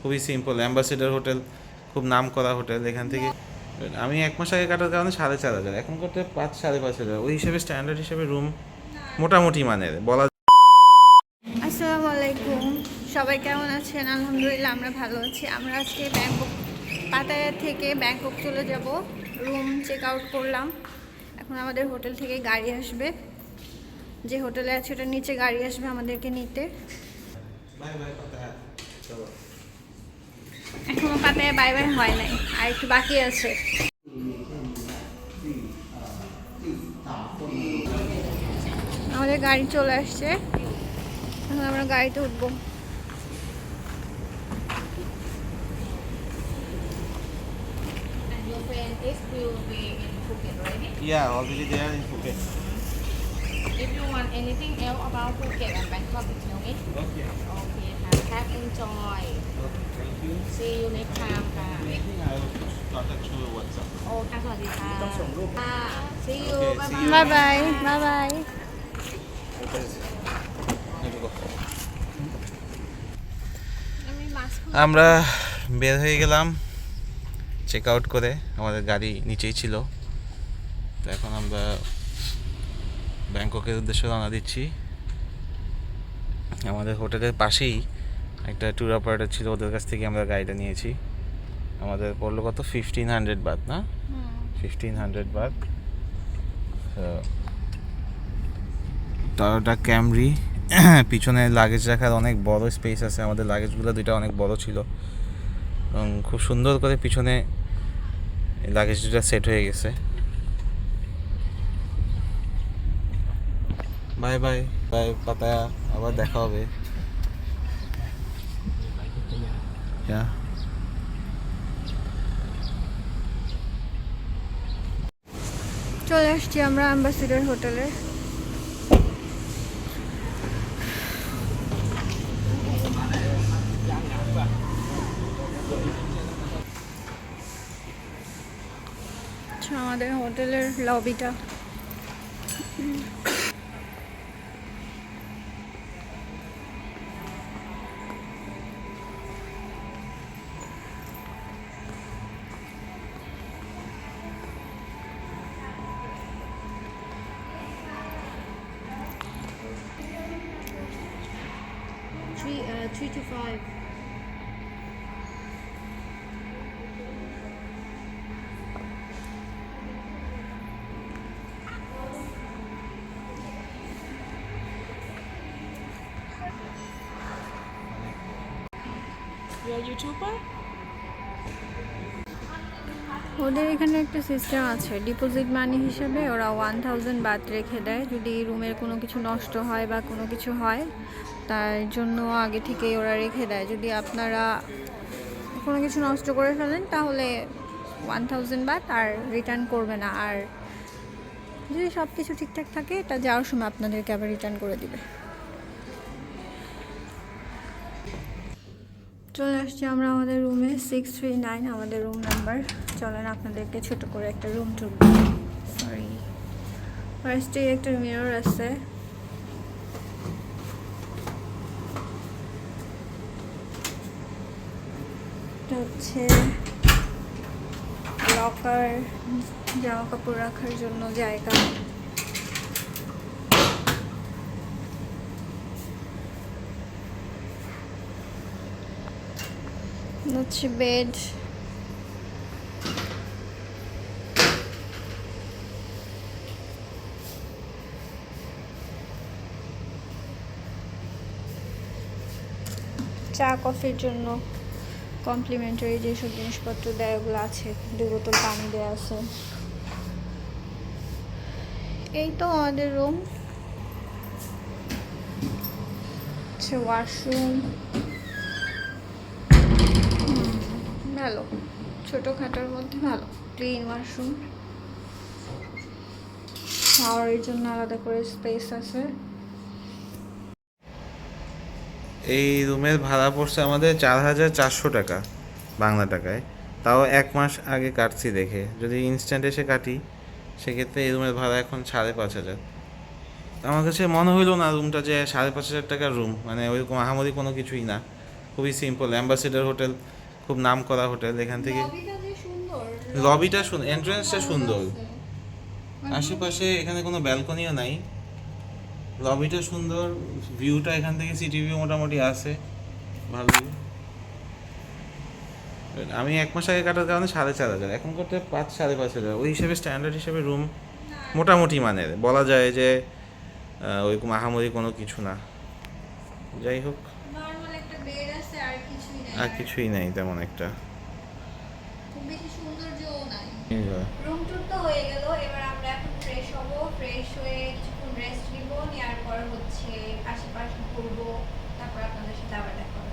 খুবই simple ambassador hotel খুব নাম করা হোটেল এখান থেকে। আমি এক মাস আগে কাটার কারণে সাড়ে চার হাজার এখন করতে পাঁচ সাড়ে পাঁচ হাজার। ওই হিসেবে স্ট্যান্ডার্ড হিসেবে রুম মোটামুটি মানের বলা আসসালামু আলাইকুম সবাই কেমন আছেন? আলহামদুলিল্লাহ আমরা ভালো আছি। আমরা আজকে ব্যাংকক পাতায়া থেকে ব্যাংকক চলে যাব। রুম চেক আউট করলাম। এখন আমাদের হোটেল থেকে গাড়ি আসবে। যে হোটেলে আছে ওটার নিচে গাড়ি আসবে আমাদেরকে নিতে। এখনও পাতায়া বাই বাই হয় নাই আর একটু বাকি আছে আমাদের গাড়ি চলে আসছে এখন আমরা গাড়িতে উঠবো is will be in Phuket already. Yeah already there in Phuket If you want anything else about Phuket and Bangkok, you tell me. Okay Okay, have, have enjoy. Thank you See you next time ค่ะ Anything I will contact you WhatsApp โอ้ค่ะสวัสดีค่ะต้องส่งรูปค่ะ See you Okay, bye see you. bye bye bye bye bye আমি mask আমরা বের হয়ে গেলাম check out করে আমাদের গাড়ি নিচেই ছিল তো এখন আমরা ব্যাংককের উদ্দেশ্যে রওনা দিচ্ছি আমাদের হোটেলের পাশেই একটা ট্যুর অপারেটর ছিল ওদের কাছ থেকে আমরা গাড়িটা নিয়েছি। আমাদের পড়ল কত? ফিফটিন হান্ড্রেড বাদ না? ফিফটিন হান্ড্রেড বাদ টয়োটা ক্যামরি পিছনে লাগেজ রাখার অনেক বড় স্পেস আছে। আমাদের লাগেজগুলো দুইটা অনেক বড় ছিল। এবং খুব সুন্দর করে পিছনে লাগেজ দুটা সেট হয়ে গেছে। বাই বাই বাই পাতায়া আবার দেখা হবে। Yeah. চলে আসছি আমরা অ্যাম্বাসিডার হোটেলে আচ্ছা আমাদের হোটেলের লবিটা three uh to five. You're a YouTuber? ওদের এখানে একটা সিস্টেম আছে। ডিপোজিট মানি হিসেবে ওরা ওয়ান থাউজেন্ড বাদ রেখে দেয়। যদি রুমের কোনো কিছু নষ্ট হয় বা কোনো কিছু হয় তার জন্য আগে থেকেই ওরা রেখে দেয়। যদি আপনারা কোনো কিছু নষ্ট করে ফেলেন, তাহলে ওয়ান থাউজেন্ড বাদ আর রিটার্ন করবে না। আর যদি সব কিছু ঠিকঠাক থাকে, এটা যাওয়ার সময় আপনাদেরকে আবার রিটার্ন করে দিবে। চলে আসছি আমরা আমাদের রুমে সিক্স থ্রি নাইন আমাদের রুম নাম্বার চলেন আপনাদেরকে ছোট করে একটা রুম টুর সরি ফার্স্টে একটা মিরর আছে। হচ্ছে লকার জামা কাপড় রাখার জন্য জায়গা। হচ্ছে বেড চা কফির জন্য। কমপ্লিমেন্টারি যেসব জিনিসপত্র দেয়, ওগুলো আছে। দু বোতল পানি দেওয়া আছে। এই তো আমাদের রুম হচ্ছে ওয়াশরুম ভালো। ছোটোখাটোর মধ্যে ভালো। ক্লিন ওয়াশরুম শাওয়ারের জন্য আলাদা করে স্পেস আছে। এই রুমের ভাড়া পড়ছে আমাদের চার হাজার চারশো টাকা বাংলা টাকায়। তাও এক মাস আগে কাটছি দেখে। যদি ইনস্ট্যান্ট এসে কাটি সেক্ষেত্রে এই রুমের ভাড়া এখন সাড়ে পাঁচ হাজার। আমার কাছে মনে হইল না রুমটা যে সাড়ে পাঁচ হাজার টাকার রুম মানে ওইরকম আহামরি কোনো কিছুই না। খুবই সিম্পল অ্যাম্বাসেডার হোটেল খুব নাম করা হোটেল এখান থেকে। লবিটা সুন্দর। লবিটা এন্ট্রান্সটা সুন্দর। আশেপাশে এখানে কোনো ব্যালকনিও নাই। লবিটা সুন্দর ভিউটা এখান থেকে সিটি ভিউ মোটামুটি আছে ভালোই আমি এক মাস আগে কাটার কারণে সাড়ে চার হাজার এখন করতে পাঁচ সাড়ে পাঁচ হাজার। ওই হিসেবে স্ট্যান্ডার্ড হিসেবে রুম মোটামুটি মানের। বলা যায় যে ওই মাহামরি কোনো কিছু না। যাই হোক। আর কিছুই নাই। তেমন একটা। রুম টুর তো হয়ে গেল এবার আমরা এখন হব ফ্রেশ হয়ে কিছুক্ষণ রেস্ট নিব, নেওয়ার পর হচ্ছে আশেপাশে ঘুরবো, তারপর আপনাদের সাথে আবার দেখা হবে।